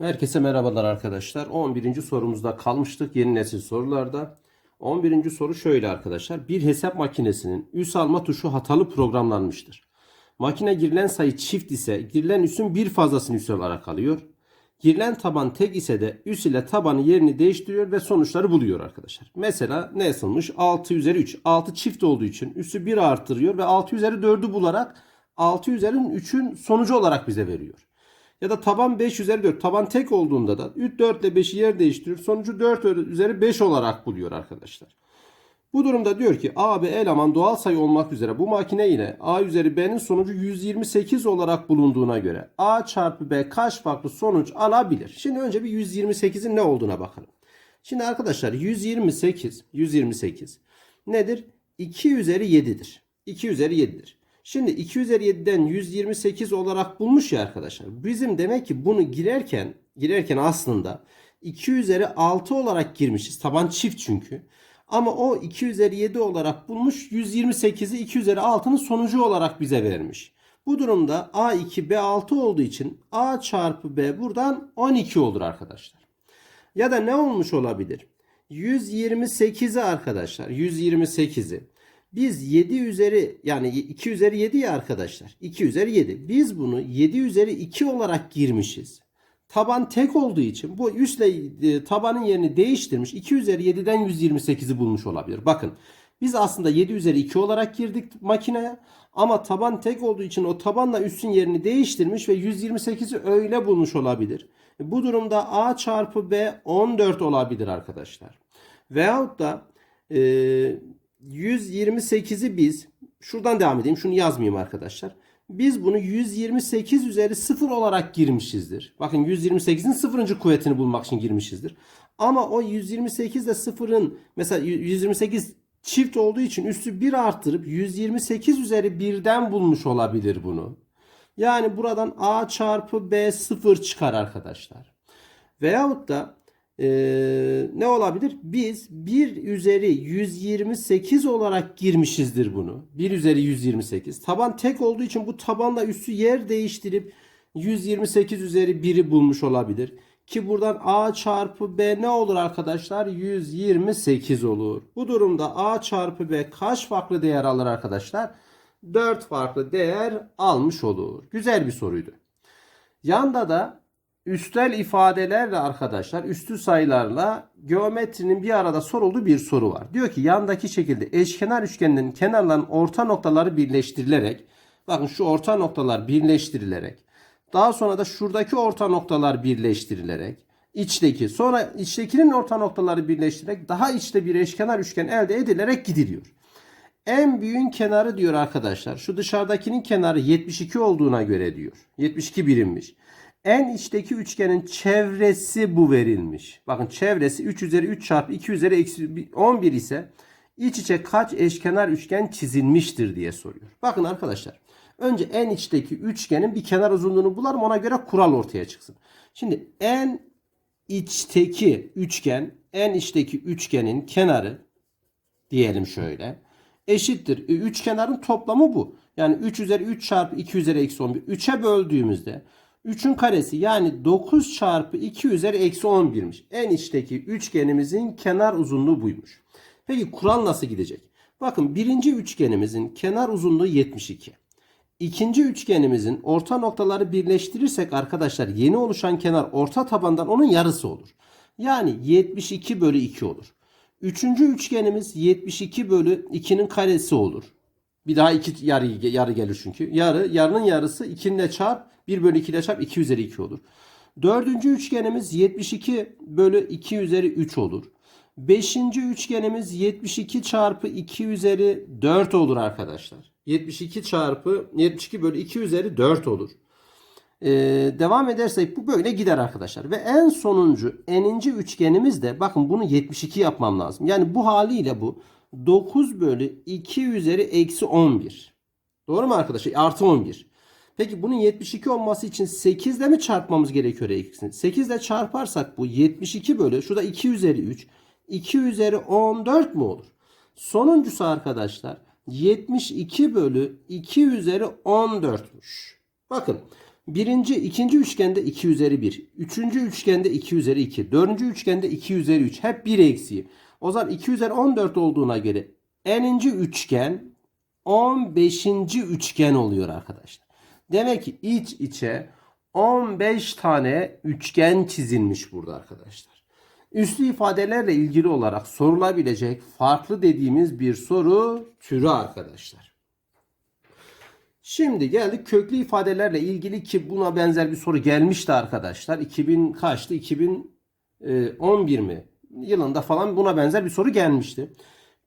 Herkese merhabalar arkadaşlar. 11. sorumuzda kalmıştık yeni nesil sorularda. 11. soru şöyle arkadaşlar. Bir hesap makinesinin üs alma tuşu hatalı programlanmıştır. Makine girilen sayı çift ise girilen üsün bir fazlasını üs olarak alıyor. Girilen taban tek ise de üs ile tabanı yerini değiştiriyor ve sonuçları buluyor arkadaşlar. Mesela ne yazılmış? 6 üzeri 3. 6 çift olduğu için üssü 1 artırıyor ve 6 üzeri 4'ü bularak 6 üzeri 3'ün sonucu olarak bize veriyor. Ya da taban 5 üzeri 4. Taban tek olduğunda da 3 4 ile 5'i yer değiştiriyor. Sonucu 4 üzeri 5 olarak buluyor arkadaşlar. Bu durumda diyor ki A ve eleman doğal sayı olmak üzere bu makine ile A üzeri B'nin sonucu 128 olarak bulunduğuna göre A çarpı B kaç farklı sonuç alabilir? Şimdi önce bir 128'in ne olduğuna bakalım. Şimdi arkadaşlar 128 128 nedir? 2 üzeri 7'dir. 2 üzeri 7'dir. Şimdi 2 üzeri 7'den 128 olarak bulmuş ya arkadaşlar. Bizim demek ki bunu girerken girerken aslında 2 üzeri 6 olarak girmişiz. Taban çift çünkü. Ama o 2 üzeri 7 olarak bulmuş 128'i 2 üzeri 6'nın sonucu olarak bize vermiş. Bu durumda A2 B6 olduğu için A çarpı B buradan 12 olur arkadaşlar. Ya da ne olmuş olabilir? 128'i arkadaşlar 128'i biz 7 üzeri yani 2 üzeri 7 ya arkadaşlar. 2 üzeri 7. Biz bunu 7 üzeri 2 olarak girmişiz. Taban tek olduğu için bu üstle e, tabanın yerini değiştirmiş. 2 üzeri 7'den 128'i bulmuş olabilir. Bakın biz aslında 7 üzeri 2 olarak girdik makineye. Ama taban tek olduğu için o tabanla üstün yerini değiştirmiş ve 128'i öyle bulmuş olabilir. Bu durumda A çarpı B 14 olabilir arkadaşlar. Veyahut da e, 128'i biz şuradan devam edeyim. Şunu yazmayayım arkadaşlar. Biz bunu 128 üzeri 0 olarak girmişizdir. Bakın 128'in sıfırıncı kuvvetini bulmak için girmişizdir. Ama o 128 ile sıfırın mesela 128 çift olduğu için üstü 1 arttırıp 128 üzeri 1'den bulmuş olabilir bunu. Yani buradan A çarpı B 0 çıkar arkadaşlar. Veyahut da ee, ne olabilir? Biz 1 üzeri 128 olarak girmişizdir bunu. 1 üzeri 128. Taban tek olduğu için bu tabanla üstü yer değiştirip 128 üzeri 1'i bulmuş olabilir. Ki buradan A çarpı B ne olur arkadaşlar? 128 olur. Bu durumda A çarpı B kaç farklı değer alır arkadaşlar? 4 farklı değer almış olur. Güzel bir soruydu. Yanda da üstel ifadelerle arkadaşlar üstü sayılarla geometrinin bir arada sorulduğu bir soru var. Diyor ki yandaki şekilde eşkenar üçgenin kenarların orta noktaları birleştirilerek bakın şu orta noktalar birleştirilerek daha sonra da şuradaki orta noktalar birleştirilerek içteki sonra içtekinin orta noktaları birleştirerek daha içte bir eşkenar üçgen elde edilerek gidiliyor. En büyüğün kenarı diyor arkadaşlar. Şu dışarıdakinin kenarı 72 olduğuna göre diyor. 72 birimmiş. En içteki üçgenin çevresi bu verilmiş. Bakın çevresi 3 üzeri 3 çarpı 2 üzeri eksi 11 ise iç içe kaç eşkenar üçgen çizilmiştir diye soruyor. Bakın arkadaşlar. Önce en içteki üçgenin bir kenar uzunluğunu bulalım ona göre kural ortaya çıksın. Şimdi en içteki üçgen en içteki üçgenin kenarı diyelim şöyle eşittir. E, Üç kenarın toplamı bu. Yani 3 üzeri 3 çarpı 2 üzeri eksi 11. 3'e böldüğümüzde 3'ün karesi yani 9 çarpı 2 üzeri eksi 11'miş. En içteki üçgenimizin kenar uzunluğu buymuş. Peki kural nasıl gidecek? Bakın birinci üçgenimizin kenar uzunluğu 72. İkinci üçgenimizin orta noktaları birleştirirsek arkadaşlar yeni oluşan kenar orta tabandan onun yarısı olur. Yani 72 bölü 2 olur. Üçüncü üçgenimiz 72 bölü 2'nin karesi olur. Bir daha 2 yarı, yarı gelir çünkü. Yarı, yarının yarısı 2 ile çarp 1 bölü 2 ile çarp 2 üzeri 2 olur. Dördüncü üçgenimiz 72 bölü 2 üzeri 3 olur. Beşinci üçgenimiz 72 çarpı 2 üzeri 4 olur arkadaşlar. 72 çarpı 72 bölü 2 üzeri 4 olur. Ee, devam edersek bu böyle gider arkadaşlar. Ve en sonuncu eninci üçgenimiz de bakın bunu 72 yapmam lazım. Yani bu haliyle bu 9 bölü 2 üzeri eksi 11. Doğru mu arkadaşlar? Artı 11. Peki bunun 72 olması için 8 ile mi çarpmamız gerekiyor ikisini? 8 ile çarparsak bu 72 bölü şurada 2 üzeri 3. 2 üzeri 14 mu olur? Sonuncusu arkadaşlar 72 bölü 2 üzeri 14'müş. Bakın Birinci, ikinci üçgende 2 üzeri 1. Üçüncü üçgende 2 üzeri 2. Dördüncü üçgende 2 üzeri 3. Hep 1 eksiği. O zaman 2 üzeri 14 olduğuna göre n'inci üçgen 15. üçgen oluyor arkadaşlar. Demek ki iç içe 15 tane üçgen çizilmiş burada arkadaşlar. Üslü ifadelerle ilgili olarak sorulabilecek farklı dediğimiz bir soru türü arkadaşlar. Şimdi geldik köklü ifadelerle ilgili ki buna benzer bir soru gelmişti arkadaşlar. 2000 kaçtı? 2011 mi? Yılında falan buna benzer bir soru gelmişti.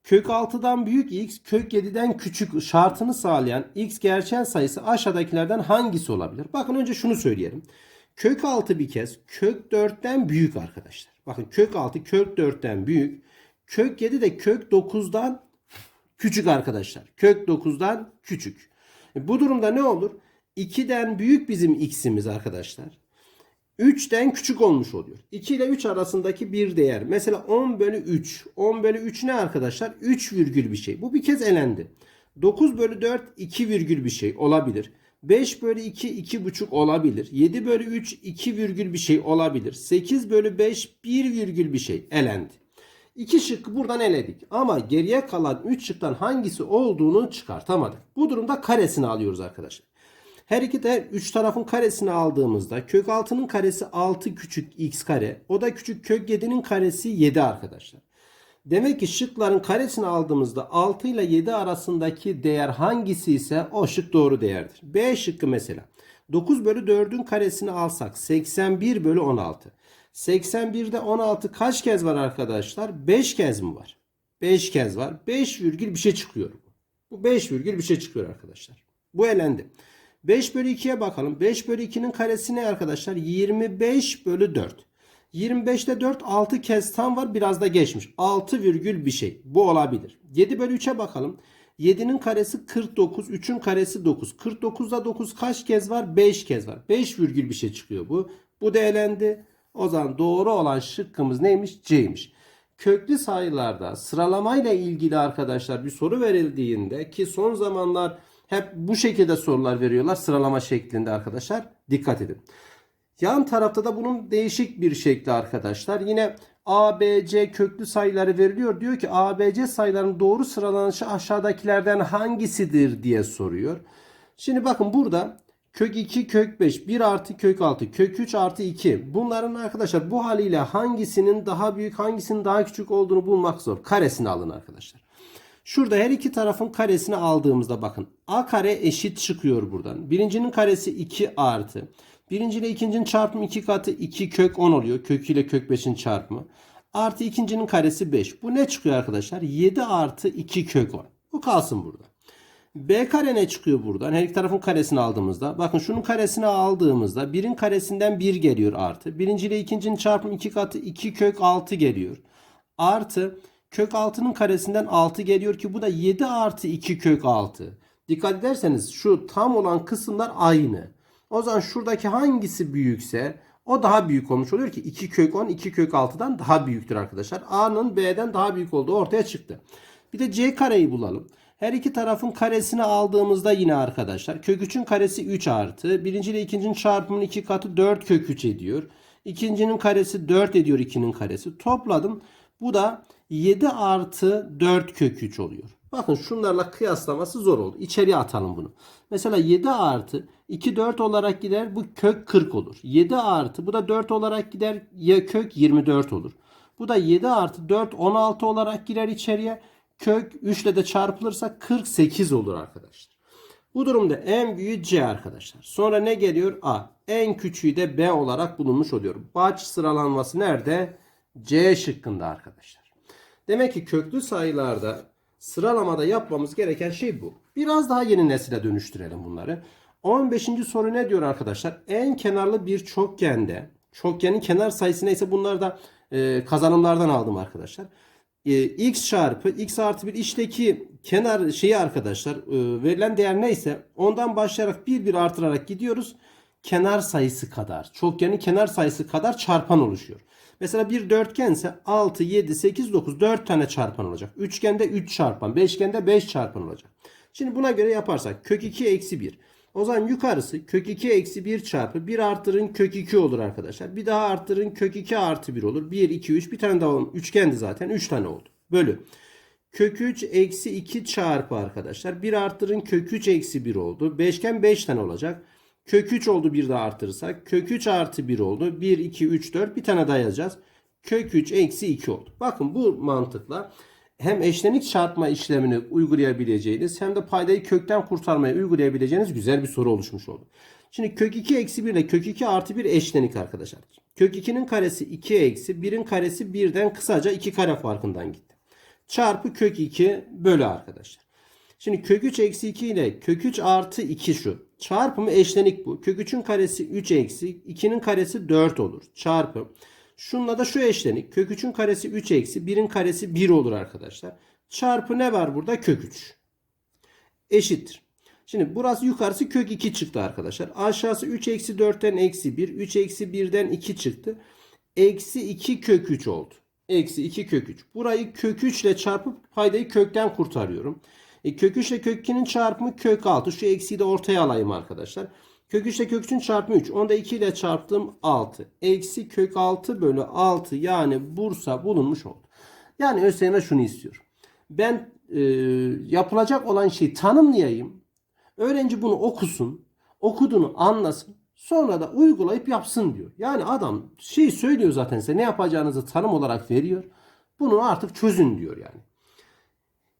Kök 6'dan büyük x, kök 7'den küçük şartını sağlayan x gerçel sayısı aşağıdakilerden hangisi olabilir? Bakın önce şunu söyleyelim. Kök 6 bir kez kök 4'ten büyük arkadaşlar. Bakın kök 6 kök 4'ten büyük. Kök 7 de kök 9'dan küçük arkadaşlar. Kök 9'dan küçük. E, bu durumda ne olur? 2'den büyük bizim x'imiz arkadaşlar. 3'ten küçük olmuş oluyor. 2 ile 3 arasındaki bir değer. Mesela 10 bölü 3. 10 bölü 3 ne arkadaşlar? 3 virgül bir şey. Bu bir kez elendi. 9 bölü 4 2 virgül bir şey olabilir. 5 bölü 2 2 buçuk olabilir. 7 bölü 3 2 virgül bir şey olabilir. 8 bölü 5 1 virgül bir şey elendi. İki şıkkı buradan eledik. Ama geriye kalan 3 şıktan hangisi olduğunu çıkartamadık. Bu durumda karesini alıyoruz arkadaşlar. Her iki de 3 tarafın karesini aldığımızda kök 6'nın karesi 6 küçük x kare. O da küçük kök 7'nin karesi 7 arkadaşlar. Demek ki şıkların karesini aldığımızda 6 ile 7 arasındaki değer hangisi ise o şık doğru değerdir. B şıkkı mesela. 9 bölü 4'ün karesini alsak 81 bölü 16. 81'de 16 kaç kez var arkadaşlar? 5 kez mi var? 5 kez var. 5 virgül bir şey çıkıyor. Bu 5 virgül bir şey çıkıyor arkadaşlar. Bu elendi. 5 bölü 2'ye bakalım. 5 bölü 2'nin karesi ne arkadaşlar? 25 bölü 4. 25'te 4 6 kez tam var biraz da geçmiş. 6 virgül bir şey. Bu olabilir. 7 bölü 3'e bakalım. 7'nin karesi 49. 3'ün karesi 9. 49'da 9 kaç kez var? 5 kez var. 5 virgül bir şey çıkıyor bu. Bu değerlendi. O zaman doğru olan şıkkımız neymiş? C'ymiş. Köklü sayılarda sıralamayla ilgili arkadaşlar bir soru verildiğinde ki son zamanlar hep bu şekilde sorular veriyorlar sıralama şeklinde arkadaşlar. Dikkat edin. Yan tarafta da bunun değişik bir şekli arkadaşlar. Yine A, B, C köklü sayıları veriliyor. Diyor ki A, B, C sayılarının doğru sıralanışı aşağıdakilerden hangisidir diye soruyor. Şimdi bakın burada kök 2, kök 5, 1 artı kök 6, kök 3 artı 2. Bunların arkadaşlar bu haliyle hangisinin daha büyük hangisinin daha küçük olduğunu bulmak zor. Karesini alın arkadaşlar. Şurada her iki tarafın karesini aldığımızda bakın. A kare eşit çıkıyor buradan. Birincinin karesi 2 artı. Birinci ile ikincinin çarpımı 2 katı 2 kök 10 oluyor. Kök ile kök 5'in çarpımı. Artı ikincinin karesi 5. Bu ne çıkıyor arkadaşlar? 7 artı 2 kök 10. Bu kalsın burada. B kare ne çıkıyor buradan? Her iki tarafın karesini aldığımızda. Bakın şunun karesini aldığımızda birin karesinden 1 geliyor artı. Birinci ile ikincinin çarpımı 2 katı 2 kök 6 geliyor. Artı kök 6'nın karesinden 6 geliyor ki bu da 7 artı 2 kök 6. Dikkat ederseniz şu tam olan kısımlar aynı. O zaman şuradaki hangisi büyükse o daha büyük olmuş oluyor ki 2 kök 10 2 kök 6'dan daha büyüktür arkadaşlar. A'nın B'den daha büyük olduğu ortaya çıktı. Bir de C kareyi bulalım. Her iki tarafın karesini aldığımızda yine arkadaşlar kök 3'ün karesi 3 artı. Birinci ile ikincinin çarpımının 2 katı 4 kök 3 ediyor. İkincinin karesi 4 ediyor 2'nin karesi. Topladım. Bu da 7 artı 4 kök 3 oluyor. Bakın şunlarla kıyaslaması zor oldu. İçeriye atalım bunu. Mesela 7 artı 2 4 olarak gider. Bu kök 40 olur. 7 artı bu da 4 olarak gider. Ya kök 24 olur. Bu da 7 artı 4 16 olarak girer içeriye. Kök 3 ile de çarpılırsa 48 olur arkadaşlar. Bu durumda en büyüğü C arkadaşlar. Sonra ne geliyor? A. En küçüğü de B olarak bulunmuş oluyor. Baş sıralanması nerede? C şıkkında arkadaşlar. Demek ki köklü sayılarda sıralamada yapmamız gereken şey bu. Biraz daha yeni nesile dönüştürelim bunları. 15. soru ne diyor arkadaşlar? En kenarlı bir çokgende çokgenin kenar sayısı neyse bunlar da e, kazanımlardan aldım arkadaşlar. E, x çarpı x artı 1 içteki kenar şeyi arkadaşlar e, verilen değer neyse ondan başlayarak bir bir artırarak gidiyoruz. Kenar sayısı kadar çokgenin kenar sayısı kadar çarpan oluşuyor. Mesela bir dörtgense 6, 7, 8, 9 4 tane çarpan olacak. Üçgende 3 çarpan, beşgende 5 çarpan olacak. Şimdi buna göre yaparsak kök 2 eksi 1. O zaman yukarısı kök 2 eksi 1 çarpı 1 arttırın kök 2 olur arkadaşlar. Bir daha arttırın kök 2 artı 1 olur. 1, 2, 3 bir tane daha oldu. Üçgendi zaten 3 tane oldu. Bölü. Kök 3 eksi 2 çarpı arkadaşlar. 1 arttırın kök 3 eksi 1 oldu. Beşgen 5 tane olacak. Kök 3 oldu bir daha artırırsak. Kök 3 artı 1 oldu. 1, 2, 3, 4 bir tane daha yazacağız. Kök 3 eksi 2 oldu. Bakın bu mantıkla hem eşlenik çarpma işlemini uygulayabileceğiniz hem de paydayı kökten kurtarmayı uygulayabileceğiniz güzel bir soru oluşmuş oldu. Şimdi kök 2 eksi 1 ile kök 2 artı 1 eşlenik arkadaşlar. Kök 2'nin karesi 2 eksi 1'in karesi 1'den kısaca 2 kare farkından gitti. Çarpı kök 2 bölü arkadaşlar. Şimdi kök 3 eksi 2 ile kök 3 artı 2 şu. Çarpımı eşlenik bu. Kök 3'ün karesi 3 eksi 2'nin karesi 4 olur. Çarpı. Şununla da şu eşlenik. Kök 3'ün karesi 3 eksi 1'in karesi 1 olur arkadaşlar. Çarpı ne var burada? Kök 3. Eşittir. Şimdi burası yukarısı kök 2 çıktı arkadaşlar. Aşağısı 3 eksi 4'ten eksi 1. 3 eksi 1'den 2 çıktı. Eksi 2 kök 3 oldu. Eksi 2 kök 3. Burayı kök 3 ile çarpıp paydayı kökten kurtarıyorum. E, kök 3 ile kök 2'nin çarpımı kök 6. Şu eksiği de ortaya alayım arkadaşlar. Kök 3 ile kök 3'ün çarpımı 3. Onu da 2 ile çarptım 6. Eksi kök 6 bölü 6 yani Bursa bulunmuş oldu. Yani ÖSYM şunu istiyor. Ben e, yapılacak olan şeyi tanımlayayım. Öğrenci bunu okusun. Okuduğunu anlasın. Sonra da uygulayıp yapsın diyor. Yani adam şey söylüyor zaten size ne yapacağınızı tanım olarak veriyor. Bunu artık çözün diyor yani.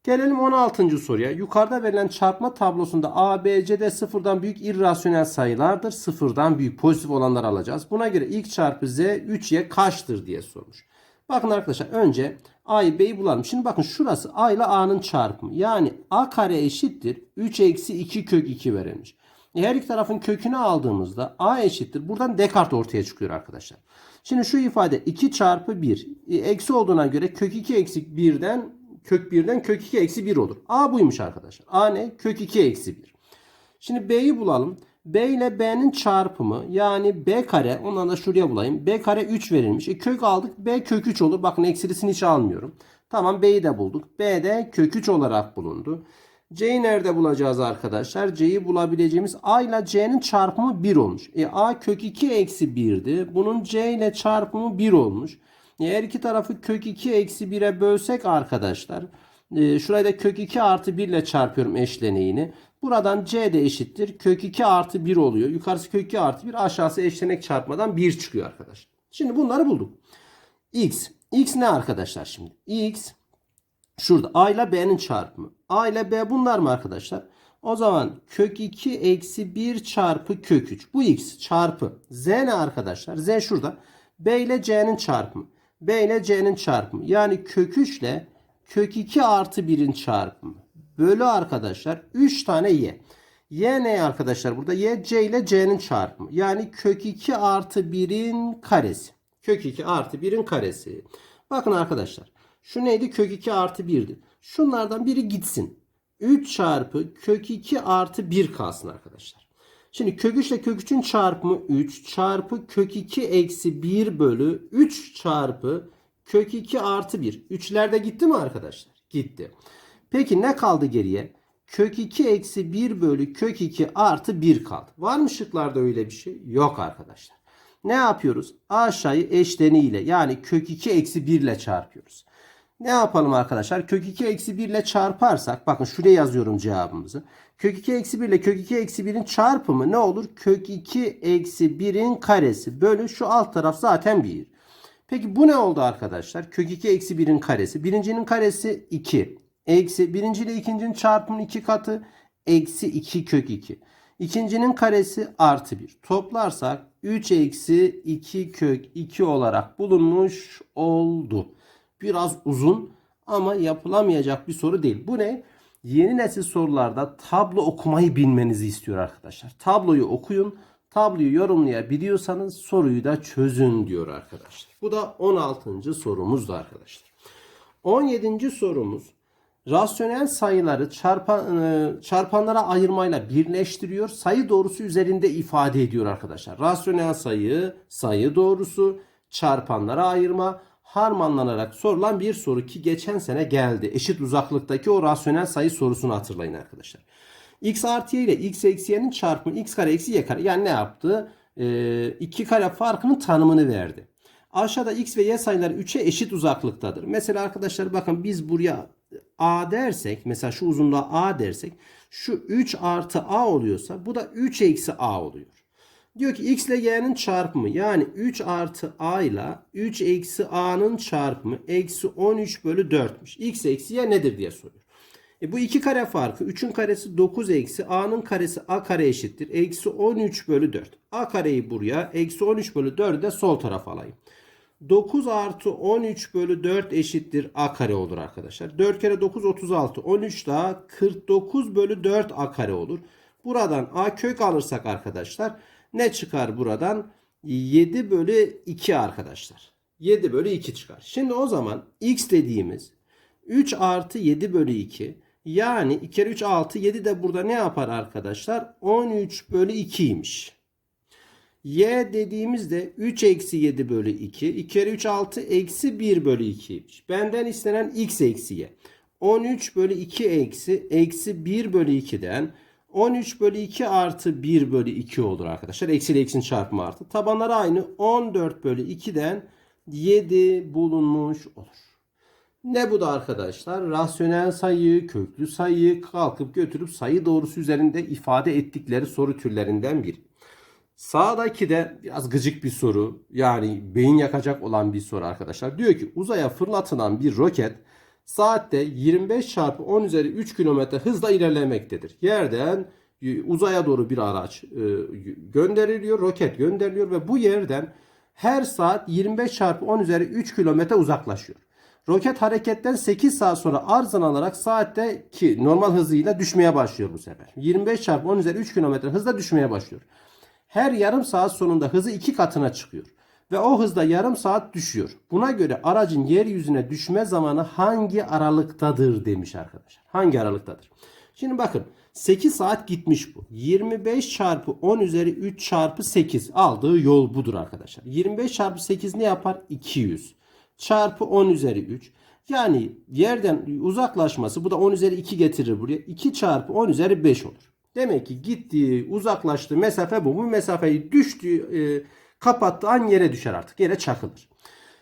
Gelelim 16. soruya. Yukarıda verilen çarpma tablosunda A, B, C, D sıfırdan büyük irrasyonel sayılardır. Sıfırdan büyük pozitif olanları alacağız. Buna göre ilk çarpı Z 3Y kaçtır diye sormuş. Bakın arkadaşlar önce A'yı B'yi bulalım. Şimdi bakın şurası A ile A'nın çarpımı. Yani A kare eşittir. 3 eksi 2 kök 2 verilmiş. E, Her iki tarafın kökünü aldığımızda A eşittir. Buradan Descartes ortaya çıkıyor arkadaşlar. Şimdi şu ifade 2 çarpı 1. E, eksi olduğuna göre kök 2 eksi 1'den kök 1'den kök 2 eksi 1 olur. A buymuş arkadaşlar. A ne? Kök 2 eksi 1. Şimdi B'yi bulalım. B ile B'nin çarpımı yani B kare ondan da şuraya bulayım. B kare 3 verilmiş. E kök aldık. B kök 3 olur. Bakın eksilisini hiç almıyorum. Tamam B'yi de bulduk. B de kök 3 olarak bulundu. C'yi nerede bulacağız arkadaşlar? C'yi bulabileceğimiz A ile C'nin çarpımı 1 olmuş. E A kök 2 eksi 1'di. Bunun C ile çarpımı 1 olmuş. Eğer iki tarafı kök 2 eksi 1'e bölsek arkadaşlar. E, şurayı da kök 2 artı 1 ile çarpıyorum eşleneğini. Buradan C de eşittir. Kök 2 artı 1 oluyor. Yukarısı kök 2 artı 1. Aşağısı eşlenek çarpmadan 1 çıkıyor arkadaşlar. Şimdi bunları bulduk. X. X ne arkadaşlar şimdi? X şurada A ile B'nin çarpımı. A ile B bunlar mı arkadaşlar? O zaman kök 2 eksi 1 çarpı kök 3. Bu X çarpı. Z ne arkadaşlar? Z şurada. B ile C'nin çarpımı. B ile C'nin çarpımı. Yani kök 3 ile kök 2 artı 1'in çarpımı. Bölü arkadaşlar 3 tane Y. Y ne arkadaşlar burada? Y C ile C'nin çarpımı. Yani kök 2 artı 1'in karesi. Kök 2 artı 1'in karesi. Bakın arkadaşlar. Şu neydi? Kök 2 artı 1'di. Şunlardan biri gitsin. 3 çarpı kök 2 artı 1 kalsın arkadaşlar. Şimdi kök 3 ile kök 3'ün çarpımı 3 çarpı kök 2 eksi 1 bölü 3 çarpı kök 2 artı 1. 3'ler de gitti mi arkadaşlar? Gitti. Peki ne kaldı geriye? Kök 2 eksi 1 bölü kök 2 artı 1 kaldı. Var mı şıklarda öyle bir şey? Yok arkadaşlar. Ne yapıyoruz? Aşağıyı eşleniyle yani kök 2 eksi 1 ile çarpıyoruz. Ne yapalım arkadaşlar? Kök 2 eksi 1 ile çarparsak bakın şuraya yazıyorum cevabımızı. Kök 2 eksi 1 ile kök 2 eksi 1'in çarpımı ne olur? Kök 2 eksi 1'in karesi bölü şu alt taraf zaten 1. Peki bu ne oldu arkadaşlar? Kök 2 eksi 1'in karesi. Birincinin karesi 2. Eksi birinci ile ikincinin çarpımının 2 katı. Eksi 2 kök 2. İkincinin karesi artı 1. Toplarsak 3 eksi 2 kök 2 olarak bulunmuş oldu. Biraz uzun ama yapılamayacak bir soru değil. Bu ne? Yeni nesil sorularda tablo okumayı bilmenizi istiyor arkadaşlar. Tabloyu okuyun. Tabloyu yorumlayabiliyorsanız soruyu da çözün diyor arkadaşlar. Bu da 16. sorumuzdu arkadaşlar. 17. sorumuz rasyonel sayıları çarpan, e, çarpanlara ayırmayla birleştiriyor. Sayı doğrusu üzerinde ifade ediyor arkadaşlar. Rasyonel sayı, sayı doğrusu, çarpanlara ayırma, harmanlanarak sorulan bir soru ki geçen sene geldi. Eşit uzaklıktaki o rasyonel sayı sorusunu hatırlayın arkadaşlar. x artı y ile x eksi y'nin çarpımı x kare eksi y kare. Yani ne yaptı? Ee, iki kare farkının tanımını verdi. Aşağıda x ve y sayıları 3'e eşit uzaklıktadır. Mesela arkadaşlar bakın biz buraya a dersek mesela şu uzunluğa a dersek şu 3 artı a oluyorsa bu da 3 eksi a oluyor. Diyor ki x ile y'nin çarpımı yani 3 artı a ile 3 eksi a'nın çarpımı eksi 13 bölü 4'müş. x eksi y nedir diye soruyor. E bu iki kare farkı 3'ün karesi 9 eksi a'nın karesi a kare eşittir. Eksi 13 bölü 4. a kareyi buraya eksi 13 bölü 4'ü de sol tarafa alayım. 9 artı 13 bölü 4 eşittir a kare olur arkadaşlar. 4 kere 9 36. 13 daha 49 bölü 4 a kare olur. Buradan a kök alırsak arkadaşlar ne çıkar buradan? 7 bölü 2 arkadaşlar. 7 bölü 2 çıkar. Şimdi o zaman x dediğimiz 3 artı 7 bölü 2 yani 2 kere 3 6 7 de burada ne yapar arkadaşlar? 13 bölü 2'ymiş. Y dediğimizde 3 eksi 7 bölü 2. 2 kere 3 6 eksi 1 bölü 2'ymiş. Benden istenen x eksi y. 13 bölü 2 eksi eksi 1 bölü 2'den 13 bölü 2 artı 1 bölü 2 olur arkadaşlar. Eksi ile eksinin çarpımı artı. Tabanları aynı. 14 bölü 2'den 7 bulunmuş olur. Ne bu da arkadaşlar? Rasyonel sayı, köklü sayı kalkıp götürüp sayı doğrusu üzerinde ifade ettikleri soru türlerinden biri. Sağdaki de biraz gıcık bir soru. Yani beyin yakacak olan bir soru arkadaşlar. Diyor ki uzaya fırlatılan bir roket saatte 25 çarpı 10 üzeri 3 kilometre hızla ilerlemektedir. Yerden e, uzaya doğru bir araç e, gönderiliyor, roket gönderiliyor ve bu yerden her saat 25 çarpı 10 üzeri 3 kilometre uzaklaşıyor. Roket hareketten 8 saat sonra arızan alarak saatte ki normal hızıyla düşmeye başlıyor bu sefer. 25 çarpı 10 üzeri 3 kilometre hızla düşmeye başlıyor. Her yarım saat sonunda hızı iki katına çıkıyor. Ve o hızda yarım saat düşüyor. Buna göre aracın yeryüzüne düşme zamanı hangi aralıktadır demiş arkadaşlar. Hangi aralıktadır? Şimdi bakın 8 saat gitmiş bu. 25 çarpı 10 üzeri 3 çarpı 8 aldığı yol budur arkadaşlar. 25 çarpı 8 ne yapar? 200 çarpı 10 üzeri 3. Yani yerden uzaklaşması bu da 10 üzeri 2 getirir buraya. 2 çarpı 10 üzeri 5 olur. Demek ki gittiği uzaklaştığı mesafe bu. Bu mesafeyi düştüğü e, kapattığı an yere düşer artık. Yere çakılır.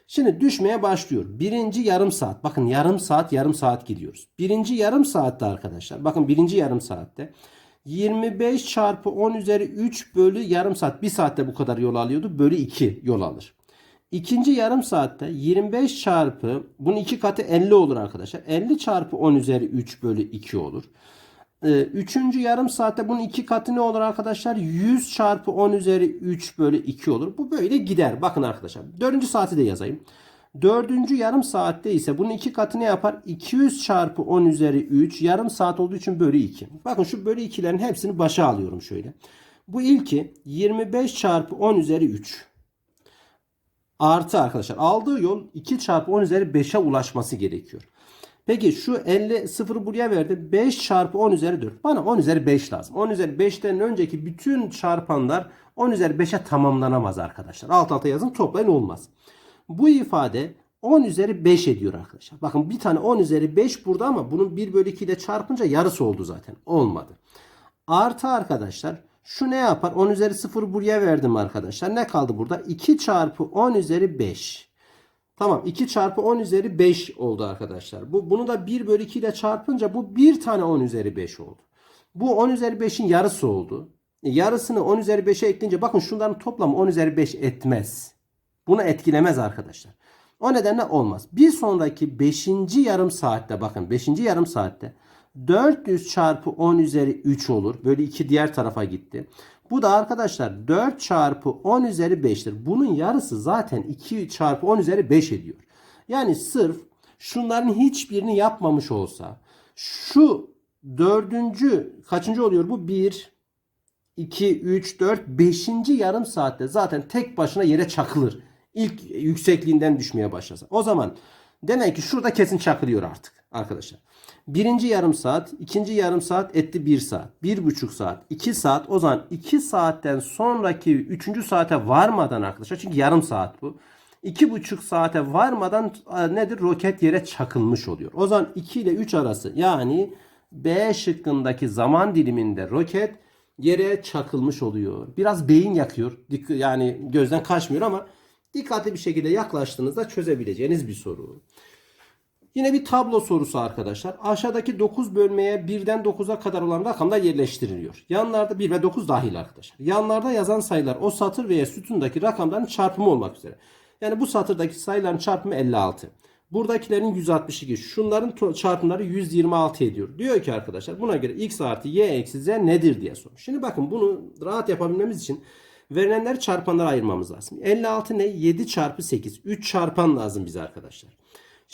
Şimdi düşmeye başlıyor. Birinci yarım saat. Bakın yarım saat yarım saat gidiyoruz. Birinci yarım saatte arkadaşlar. Bakın birinci yarım saatte. 25 çarpı 10 üzeri 3 bölü yarım saat. Bir saatte bu kadar yol alıyordu. Bölü 2 yol alır. İkinci yarım saatte 25 çarpı bunun iki katı 50 olur arkadaşlar. 50 çarpı 10 üzeri 3 bölü 2 olur. Ee, üçüncü yarım saatte bunun iki katı ne olur arkadaşlar? 100 çarpı 10 üzeri 3 bölü 2 olur. Bu böyle gider. Bakın arkadaşlar. Dördüncü saati de yazayım. Dördüncü yarım saatte ise bunun iki katı ne yapar? 200 çarpı 10 üzeri 3 yarım saat olduğu için bölü 2. Bakın şu bölü 2'lerin hepsini başa alıyorum şöyle. Bu ilki 25 çarpı 10 üzeri 3. Artı arkadaşlar aldığı yol 2 çarpı 10 üzeri 5'e ulaşması gerekiyor. Peki şu 50 sıfırı buraya verdi. 5 çarpı 10 üzeri 4. Bana 10 üzeri 5 lazım. 10 üzeri 5'ten önceki bütün çarpanlar 10 üzeri 5'e tamamlanamaz arkadaşlar. Alt alta yazın toplayın olmaz. Bu ifade 10 üzeri 5 ediyor arkadaşlar. Bakın bir tane 10 üzeri 5 burada ama bunun 1 bölü 2 ile çarpınca yarısı oldu zaten. Olmadı. Artı arkadaşlar şu ne yapar? 10 üzeri 0 buraya verdim arkadaşlar. Ne kaldı burada? 2 çarpı 10 üzeri 5. Tamam 2 çarpı 10 üzeri 5 oldu arkadaşlar. Bu, bunu da 1 bölü 2 ile çarpınca bu bir tane 10 üzeri 5 oldu. Bu 10 üzeri 5'in yarısı oldu. E, yarısını 10 üzeri 5'e ekleyince bakın şunların toplamı 10 üzeri 5 etmez. Bunu etkilemez arkadaşlar. O nedenle olmaz. Bir sonraki 5. yarım saatte bakın 5. yarım saatte 400 çarpı 10 üzeri 3 olur. Böyle 2 diğer tarafa gitti. Bu da arkadaşlar 4 çarpı 10 üzeri 5'tir. Bunun yarısı zaten 2 çarpı 10 üzeri 5 ediyor. Yani sırf şunların hiçbirini yapmamış olsa şu dördüncü kaçıncı oluyor bu? 1, 2, 3, 4, 5. yarım saatte zaten tek başına yere çakılır. İlk yüksekliğinden düşmeye başlasa. O zaman demek ki şurada kesin çakılıyor artık arkadaşlar. Birinci yarım saat, ikinci yarım saat etti bir saat. Bir buçuk saat, iki saat. O zaman iki saatten sonraki üçüncü saate varmadan arkadaşlar. Çünkü yarım saat bu. İki buçuk saate varmadan nedir? Roket yere çakılmış oluyor. O zaman 2 ile 3 arası yani B şıkkındaki zaman diliminde roket yere çakılmış oluyor. Biraz beyin yakıyor. Yani gözden kaçmıyor ama dikkatli bir şekilde yaklaştığınızda çözebileceğiniz bir soru. Yine bir tablo sorusu arkadaşlar. Aşağıdaki 9 bölmeye 1'den 9'a kadar olan rakamlar yerleştiriliyor. Yanlarda 1 ve 9 dahil arkadaşlar. Yanlarda yazan sayılar o satır veya sütundaki rakamların çarpımı olmak üzere. Yani bu satırdaki sayıların çarpımı 56. Buradakilerin 162. Şunların çarpımları 126 ediyor. Diyor ki arkadaşlar buna göre x artı y eksi z nedir diye sormuş. Şimdi bakın bunu rahat yapabilmemiz için verilenleri çarpanlara ayırmamız lazım. 56 ne? 7 çarpı 8. 3 çarpan lazım bize arkadaşlar.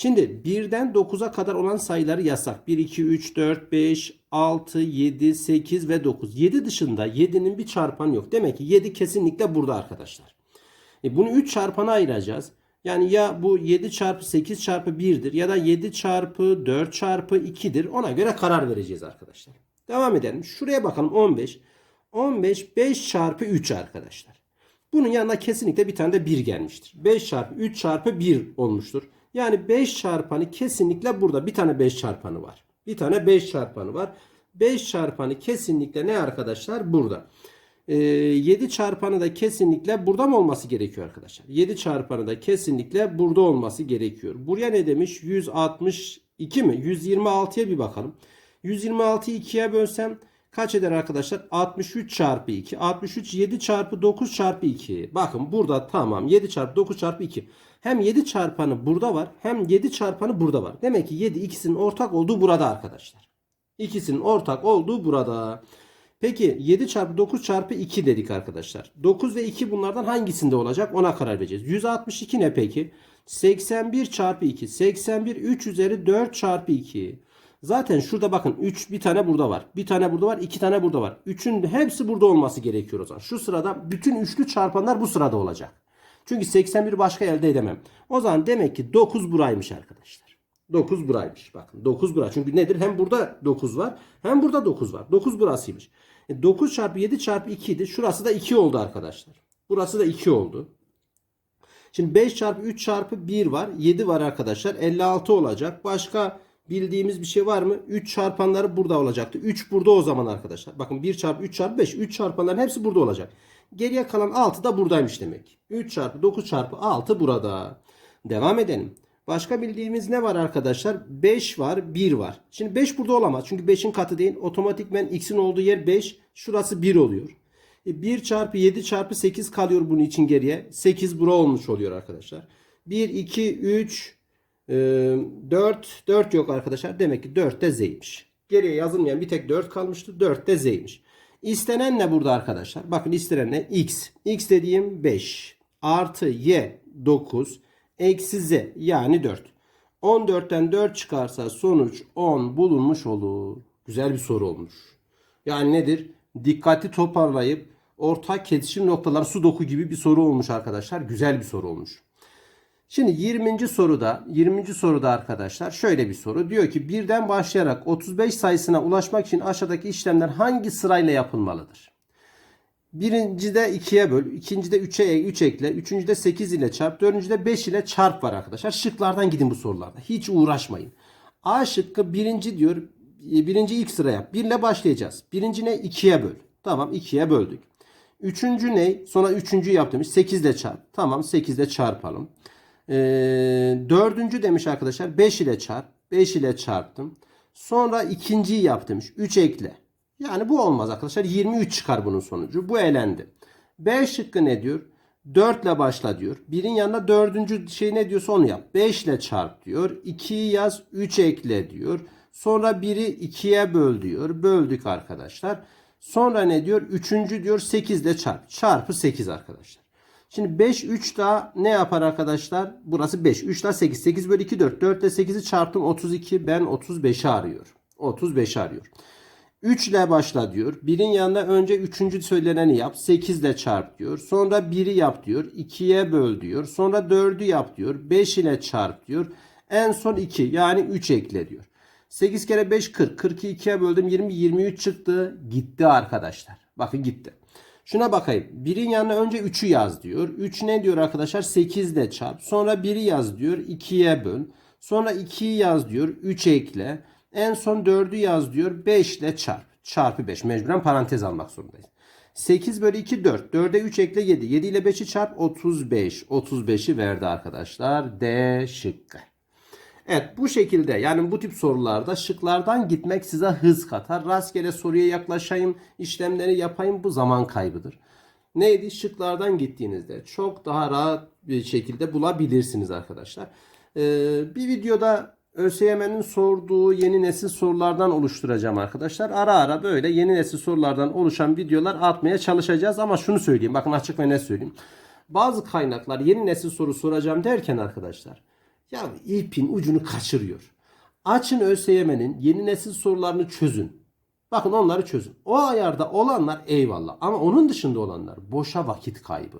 Şimdi 1'den 9'a kadar olan sayıları yazsak. 1, 2, 3, 4, 5, 6, 7, 8 ve 9. 7 dışında 7'nin bir çarpanı yok. Demek ki 7 kesinlikle burada arkadaşlar. E bunu 3 çarpana ayıracağız. Yani ya bu 7 çarpı 8 çarpı 1'dir ya da 7 çarpı 4 çarpı 2'dir. Ona göre karar vereceğiz arkadaşlar. Devam edelim. Şuraya bakalım 15. 15 5 çarpı 3 arkadaşlar. Bunun yanına kesinlikle bir tane de 1 gelmiştir. 5 çarpı 3 çarpı 1 olmuştur. Yani 5 çarpanı kesinlikle burada. Bir tane 5 çarpanı var. Bir tane 5 çarpanı var. 5 çarpanı kesinlikle ne arkadaşlar? Burada. Ee, 7 çarpanı da kesinlikle burada mı olması gerekiyor arkadaşlar? 7 çarpanı da kesinlikle burada olması gerekiyor. Buraya ne demiş? 162 mi? 126'ya bir bakalım. 126'yı 2'ye bölsem kaç eder arkadaşlar? 63 çarpı 2. 63 7 çarpı 9 çarpı 2. Bakın burada tamam 7 çarpı 9 çarpı 2. Hem 7 çarpanı burada var hem 7 çarpanı burada var. Demek ki 7 ikisinin ortak olduğu burada arkadaşlar. İkisinin ortak olduğu burada. Peki 7 çarpı 9 çarpı 2 dedik arkadaşlar. 9 ve 2 bunlardan hangisinde olacak ona karar vereceğiz. 162 ne peki? 81 çarpı 2. 81 3 üzeri 4 çarpı 2. Zaten şurada bakın 3 bir tane burada var. Bir tane burada var. 2 tane burada var. 3'ün hepsi burada olması gerekiyor o zaman. Şu sırada bütün üçlü çarpanlar bu sırada olacak. Çünkü 81 başka elde edemem. O zaman demek ki 9 buraymış arkadaşlar. 9 buraymış. Bakın 9 bura. Çünkü nedir? Hem burada 9 var hem burada 9 var. 9 burasıymış. E 9 çarpı 7 çarpı 2 idi. Şurası da 2 oldu arkadaşlar. Burası da 2 oldu. Şimdi 5 çarpı 3 çarpı 1 var. 7 var arkadaşlar. 56 olacak. Başka bildiğimiz bir şey var mı? 3 çarpanları burada olacaktı. 3 burada o zaman arkadaşlar. Bakın 1 çarpı 3 çarpı 5. 3 çarpanların hepsi burada olacak. Geriye kalan 6 da buradaymış demek. 3 çarpı 9 çarpı 6 burada. Devam edelim. Başka bildiğimiz ne var arkadaşlar? 5 var, 1 var. Şimdi 5 burada olamaz. Çünkü 5'in katı değil. Otomatikmen x'in olduğu yer 5. Şurası 1 oluyor. E 1 çarpı 7 çarpı 8 kalıyor bunun için geriye. 8 bura olmuş oluyor arkadaşlar. 1, 2, 3, 4. 4 yok arkadaşlar. Demek ki 4 de z'ymiş. Geriye yazılmayan bir tek 4 kalmıştı. 4 de z'ymiş. İstenen ne burada arkadaşlar? Bakın istenen ne? x. x dediğim 5. Artı y 9. Eksi z yani 4. 14'ten 4 çıkarsa sonuç 10 bulunmuş olur. Güzel bir soru olmuş. Yani nedir? Dikkati toparlayıp ortak kesişim noktaları sudoku gibi bir soru olmuş arkadaşlar. Güzel bir soru olmuş. Şimdi 20. soruda 20. soruda arkadaşlar şöyle bir soru. Diyor ki birden başlayarak 35 sayısına ulaşmak için aşağıdaki işlemler hangi sırayla yapılmalıdır? Birincide 2'ye böl, ikincide 3'e 3 ekle, üçüncüde 8 ile çarp, dördüncüde 5 ile çarp var arkadaşlar. Şıklardan gidin bu sorularda. Hiç uğraşmayın. A şıkkı birinci diyor. Birinci ilk sıra yap. 1 ile başlayacağız. Birinci ne? 2'ye böl. Tamam 2'ye böldük. Üçüncü ne? Sonra üçüncü yap demiş. 8 ile çarp. Tamam 8 ile çarpalım. Ee, dördüncü demiş arkadaşlar 5 ile çarp. 5 ile çarptım. Sonra ikinciyi yap demiş. 3 ekle. Yani bu olmaz arkadaşlar. 23 çıkar bunun sonucu. Bu elendi. B şıkkı ne diyor? 4 ile başla diyor. Birin yanında dördüncü şey ne diyorsa onu yap. 5 ile çarp diyor. 2'yi yaz 3 ekle diyor. Sonra 1'i 2'ye böl diyor. Böldük arkadaşlar. Sonra ne diyor? Üçüncü diyor 8 ile çarp. Çarpı 8 arkadaşlar. Şimdi 5 3 daha ne yapar arkadaşlar? Burası 5. 3 daha 8. 8 bölü 2 4. 4 ile 8'i çarptım 32. Ben 35'i arıyor. 35'i arıyor. 3 ile başla diyor. 1'in yanına önce 3. söyleneni yap. 8 ile çarp diyor. Sonra 1'i yap diyor. 2'ye böl diyor. Sonra 4'ü yap diyor. 5 ile çarp diyor. En son 2 yani 3 ekle diyor. 8 kere 5 40. 40'ı 2'ye böldüm 20 23 çıktı. Gitti arkadaşlar. Bakın gitti. Şuna bakayım. 1'in yanına önce 3'ü yaz diyor. 3 ne diyor arkadaşlar? 8 ile çarp. Sonra 1'i yaz diyor. 2'ye böl. Sonra 2'yi yaz diyor. 3 ekle. En son 4'ü yaz diyor. 5 ile çarp. Çarpı 5. Mecburen parantez almak zorundayız. 8 bölü 2 4. 4'e 3 ekle 7. 7 ile 5'i çarp 35. 35'i verdi arkadaşlar. D şıkkı. Evet bu şekilde yani bu tip sorularda şıklardan gitmek size hız katar. Rastgele soruya yaklaşayım, işlemleri yapayım bu zaman kaybıdır. Neydi? Şıklardan gittiğinizde çok daha rahat bir şekilde bulabilirsiniz arkadaşlar. Ee, bir videoda ÖSYM'nin sorduğu yeni nesil sorulardan oluşturacağım arkadaşlar. Ara ara böyle yeni nesil sorulardan oluşan videolar atmaya çalışacağız ama şunu söyleyeyim. Bakın açık ve net söyleyeyim. Bazı kaynaklar yeni nesil soru soracağım derken arkadaşlar ya ipin ucunu kaçırıyor. Açın ÖSYM'nin yeni nesil sorularını çözün. Bakın onları çözün. O ayarda olanlar eyvallah ama onun dışında olanlar boşa vakit kaybı.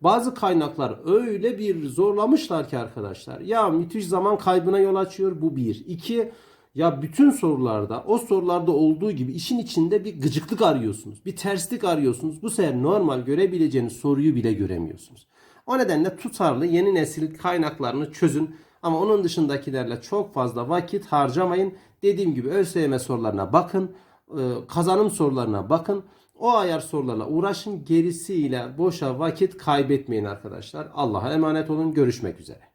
Bazı kaynaklar öyle bir zorlamışlar ki arkadaşlar. Ya müthiş zaman kaybına yol açıyor bu bir. İki ya bütün sorularda o sorularda olduğu gibi işin içinde bir gıcıklık arıyorsunuz. Bir terslik arıyorsunuz. Bu sefer normal görebileceğiniz soruyu bile göremiyorsunuz. O nedenle tutarlı yeni nesil kaynaklarını çözün. Ama onun dışındakilerle çok fazla vakit harcamayın. Dediğim gibi ÖSYM sorularına bakın. e, Kazanım sorularına bakın. O ayar sorularla uğraşın. Gerisiyle boşa vakit kaybetmeyin arkadaşlar. Allah'a emanet olun. Görüşmek üzere.